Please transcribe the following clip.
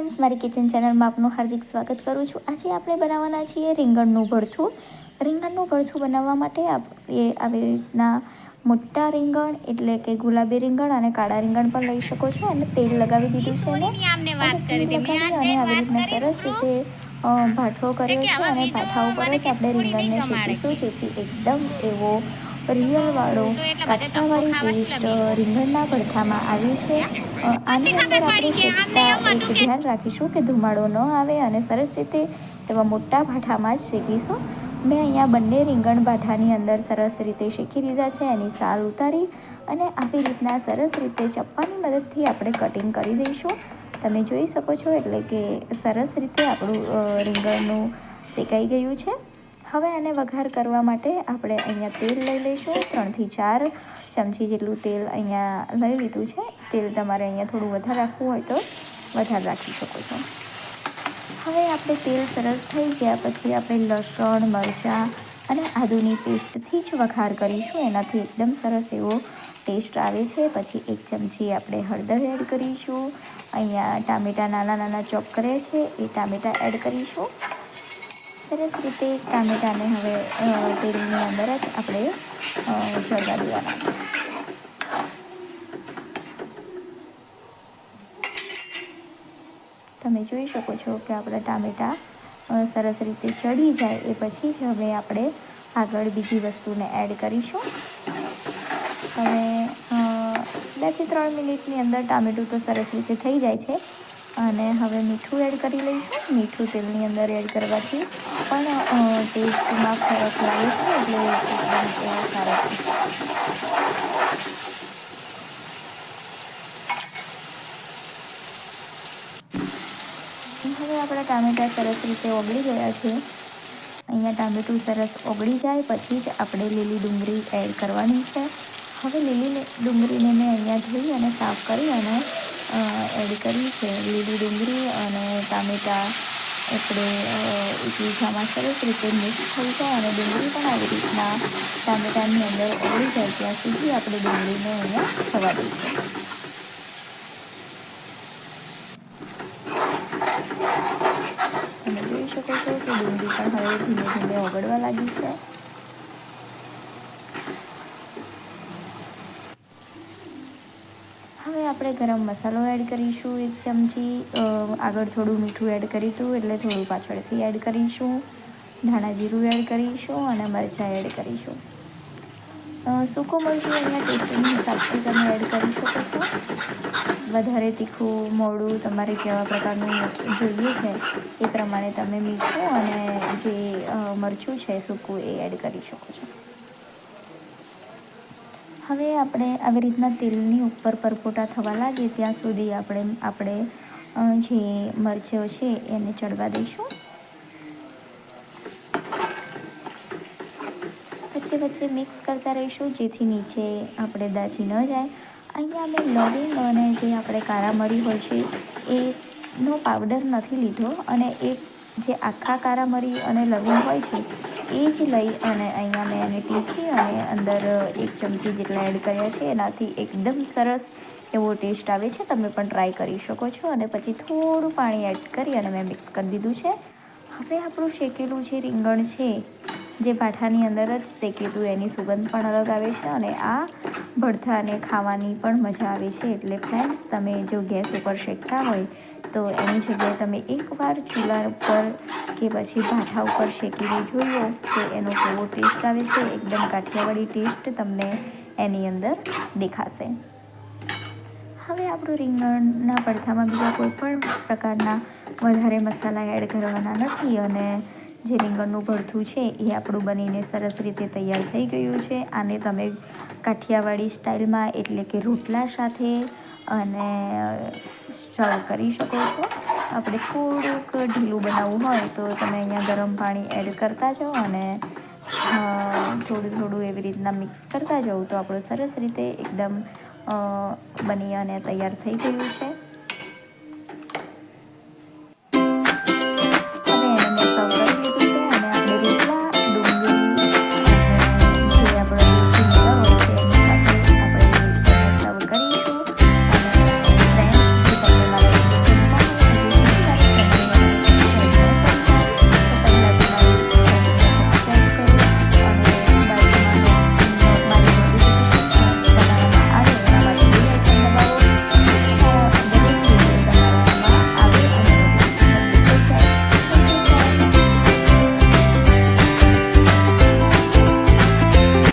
મારી કિચન ચેનલમાં આપનું હાર્દિક સ્વાગત કરું છું. આજે આપણે બનાવવાના છીએ રીંગણનું ભરથું. રીંગણનું ભરથું બનાવવા માટે આપણે આવી રીતના મોટા રીંગણ એટલે કે ગુલાબી રીંગણ અને કાળા રીંગણ પણ લઈ શકો છો. અને તેલ લગાવી દીધું છે એને. અને તેલ લગાવી અને આવી રીતના સરસ રીતે ભાઠો કર્યો છે અને ભાઠા ઉપર જ આપણે રીંગણને શેકીશું જેથી એકદમ એવો રિયલવાળો કાઠિયાવાડી પેસ્ટ રીંગણના ભરથામાં આવી છે. આની અંદર આપણે શેકતા એક ધ્યાન રાખીશું કે ધુમાડો ન આવે અને સરસ રીતે એવા મોટા ભાઠામાં જ શેકીશું. મેં અહીંયા બંને રીંગણ ભાઠાની અંદર સરસ રીતે શેકી લીધા છે એની સાલ ઉતારી અને આવી રીતના સરસ રીતે ચપ્પાની મદદથી આપણે કટિંગ કરી દઈશું. તમે જોઈ શકો છો એટલે કે સરસ રીતે આપણું રીંગણનું શેકાઈ ગયું છે. હવે આને વઘાર કરવા માટે આપણે અહીંયા તેલ લઈ લઈશું. ત્રણથી ચાર ચમચી જેટલું તેલ અહીંયા લઈ લીધું છે. તેલ તમારે અહીંયા થોડું વધારે રાખવું હોય તો વધારે રાખી શકો છો. હવે આપણે તેલ સરસ થઈ ગયા પછી આપણે લસણ, મરચાં અને આદુની પેસ્ટથી જ વઘાર કરીશું. એનાથી એકદમ સરસ એવો ટેસ્ટ આવે છે. પછી એક ચમચી આપણે હળદર એડ કરીશું. અહીંયા ટામેટાં નાના નાના ચોપ કરે છે. એ ટામેટાં એડ કરીશું. સરસ રીતે ટામેટાને હવે તેલની અંદર જ આપણે ચડવા દેવાના તમે જોઈ શકો છો કે આપણા ટામેટા સરસ રીતે ચડી જાય એ પછી જ હવે આપણે આગળ બીજી વસ્તુને એડ કરીશું. હવે બેથી ત્રણ મિનિટની અંદર ટામેટું તો સરસ રીતે થઈ જાય છે. અને હવે મીઠું એડ કરી લઈશું. મીઠું તેલની અંદર એડ કરવાથી પણ ટેસ્ટમાં ફરક લાગે છે, એટલે એકદમ સારો છે. હવે આપણા ટામેટાં સરસ રીતે ઓગળી ગયા છે. અહીંયા ટામેટું સરસ ઓગળી જાય, પછી જ આપણે લીલી ડુંગળી એડ કરવાની છે. હવે લીલી ડુંગળીને મેં અહીંયા ધોઈ અને સાફ કરી અને એડ કરી છે લીલી ડુંગળી અને ટામેટાં. આપણે અ, સરસ રીતે મિક્સ થઈ જાય અને ડુંગળી પણ આવી રીતના ટામેટાની અંદર ઓગળી જાય ત્યાં સુધી આપણે ડુંગળીને અહીંયા થવા દઈશું તમે જોઈ શકો છો કે ડુંગળી પણ હવે ધીમે ધીમે ઓગળવા લાગી છે. હવે આપણે ગરમ મસાલો એડ કરીશું એક ચમચી. આગળ થોડું મીઠું એડ કરીશું એટલે થોડું પાછળથી એડ કરીશું. ધાણા જીરું એડ કરીશું અને મરચાં એડ કરીશું. સૂકો મરચું અહીંયા ટેસ્ટની હિસાબથી તમે એડ કરી શકો છો. વધારે તીખું, મોડું, તમારે કેવા પ્રકારનું જોઈએ છે એ પ્રમાણે તમે મીઠું અને જે મરચું છે સૂકું એ એડ કરી શકો છો. હવે આપણે આવી રીતના તેલની ઉપર પરપોટા થવા લાગે ત્યાં સુધી આપણે આપણે જે મરચીઓ છે એને ચડવા દઈશું. વચ્ચે વચ્ચે મિક્સ કરતા રહીશું જેથી નીચે આપણે દાજી ન જાય. અહીંયા અમે લવિંગ અને જે આપણે કારામરી હોય છે એનો પાવડર નથી લીધો અને એ જે આખા કારામરી અને લવિંગ હોય છે, એ જ લઈ અને અહીંયા મેં એને ટીકી અને અંદર એક ચમચી જેટલા એડ કર્યા છે, એનાથી એકદમ સરસ એવો ટેસ્ટ આવે છે. તમે પણ ટ્રાય કરી શકો છો અને પછી થોડું પાણી એડ કરી અને મેં મિક્સ કરી દીધું છે. હવે આપણું શેકેલું જે રીંગણ છે, જે પાઠાની અંદર જ શેકેલું, એની સુગંધ પણ અલગ આવે છે અને આ ભડથાને ખાવાની પણ મજા આવે છે. એટલે ફ્રેન્ડ્સ તમે જો ગેસ ઉપર શેકતા હોય તો એની જગ્યાએ તમે એકવાર ચૂલા ઉપર કે પછી ભાઠા ઉપર શેકીને જોઈએ કે એનો કેવો ટેસ્ટ આવે છે? એકદમ કાઠિયાવાડી ટેસ્ટ તમને એની અંદર દેખાશે. હવે આપણું રીંગણના પડખામાં બીજા કોઈ પણ પ્રકારના વધારે મસાલા એડ કરવાના નથી અને જે રીંગણનું ભરથું છે એ આપણું બનીને સરસ રીતે તૈયાર થઈ ગયું છે. આને તમે કાઠિયાવાડી સ્ટાઇલમાં એટલે કે રોટલા સાથે અને સર્વ કરી શકો છો. આપણે થોડુંક ઢીલું બનાવવું હોય તો તમે અહીંયા ગરમ પાણી એડ કરતા જાઓ અને થોડું થોડું એવી રીતના મિક્સ કરતા જાઓ તો આપણું સરસ રીતે એકદમ બની અને તૈયાર થઈ ગયું છે.